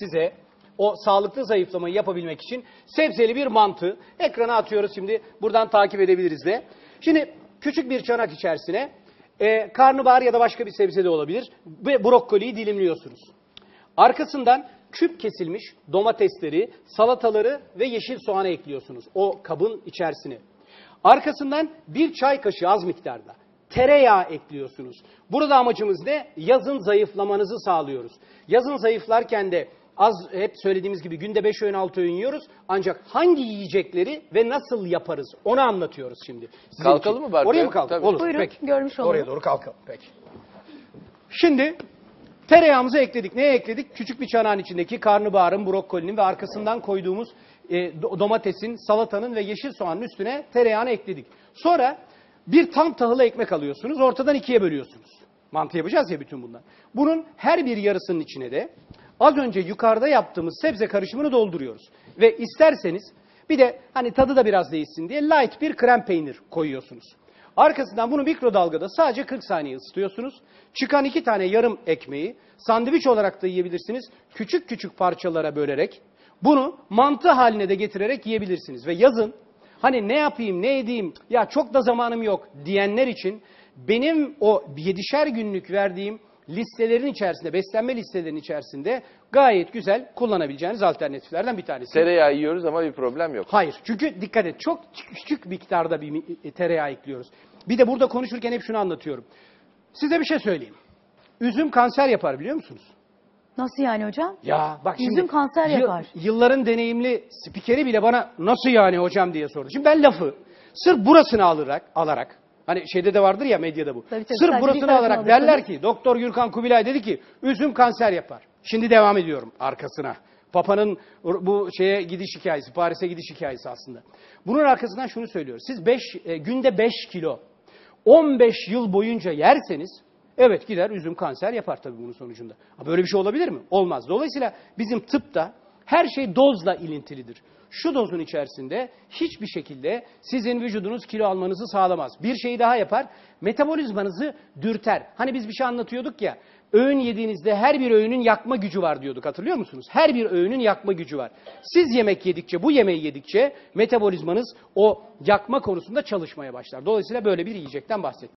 size o sağlıklı zayıflamayı yapabilmek için sebzeli bir mantı ekrana atıyoruz şimdi. Buradan takip edebiliriz de. Şimdi küçük bir çanak içerisine e, karnabahar ya da başka bir sebze de olabilir ve brokoliyi dilimliyorsunuz. Arkasından küp kesilmiş domatesleri, salataları ve yeşil soğanı ekliyorsunuz o kabın içerisine. Arkasından bir çay kaşığı az miktarda tereyağı ekliyorsunuz. Burada amacımız ne? Yazın zayıflamanızı sağlıyoruz. Yazın zayıflarken de az hep söylediğimiz gibi günde 5 öğün 6 öğün yiyoruz. Ancak hangi yiyecekleri ve nasıl yaparız onu anlatıyoruz şimdi. Sizin Kalkalım için. mı Barkın? Oraya mı kalkalım? Tabii. Olur. Buyurun, Peki. görmüş olalım. Oraya doğru kalkalım. Peki. Şimdi tereyağımızı ekledik. Neye ekledik? Küçük bir çanağın içindeki karnabaharın, brokolinin ve arkasından koyduğumuz e, do- domatesin, salatanın ve yeşil soğanın üstüne tereyağını ekledik. Sonra bir tam tahılı ekmek alıyorsunuz, ortadan ikiye bölüyorsunuz. Mantı yapacağız ya bütün bunlar. Bunun her bir yarısının içine de az önce yukarıda yaptığımız sebze karışımını dolduruyoruz. Ve isterseniz bir de hani tadı da biraz değişsin diye light bir krem peynir koyuyorsunuz. Arkasından bunu mikrodalgada sadece 40 saniye ısıtıyorsunuz. Çıkan iki tane yarım ekmeği sandviç olarak da yiyebilirsiniz. Küçük küçük parçalara bölerek bunu mantı haline de getirerek yiyebilirsiniz. Ve yazın hani ne yapayım ne edeyim ya çok da zamanım yok diyenler için benim o yedişer günlük verdiğim listelerin içerisinde, beslenme listelerinin içerisinde gayet güzel kullanabileceğiniz alternatiflerden bir tanesi. Tereyağı yiyoruz ama bir problem yok. Hayır. Çünkü dikkat et çok küçük miktarda bir e, tereyağı ekliyoruz. Bir de burada konuşurken hep şunu anlatıyorum. Size bir şey söyleyeyim. Üzüm kanser yapar biliyor musunuz? Nasıl yani hocam? Ya bak şimdi Üzüm kanser yapar. yılların deneyimli spikeri bile bana nasıl yani hocam diye sordu. Şimdi ben lafı sırf burasını alarak alarak hani şeyde de vardır ya medyada bu. Tabii, tabii, sırf burasını alarak derler ki Doktor Gürkan Kubilay dedi ki üzüm kanser yapar. Şimdi devam ediyorum arkasına. Papa'nın bu şeye gidiş hikayesi, Paris'e gidiş hikayesi aslında. Bunun arkasından şunu söylüyor. Siz beş, e, günde 5 kilo 15 yıl boyunca yerseniz evet gider üzüm kanser yapar tabii bunun sonucunda. Ha, Böyle bir şey olabilir mi? Olmaz. Dolayısıyla bizim tıpta her şey dozla ilintilidir. Şu dozun içerisinde hiçbir şekilde sizin vücudunuz kilo almanızı sağlamaz. Bir şeyi daha yapar, metabolizmanızı dürter. Hani biz bir şey anlatıyorduk ya, öğün yediğinizde her bir öğünün yakma gücü var diyorduk hatırlıyor musunuz? Her bir öğünün yakma gücü var. Siz yemek yedikçe, bu yemeği yedikçe metabolizmanız o yakma konusunda çalışmaya başlar. Dolayısıyla böyle bir yiyecekten bahsettik.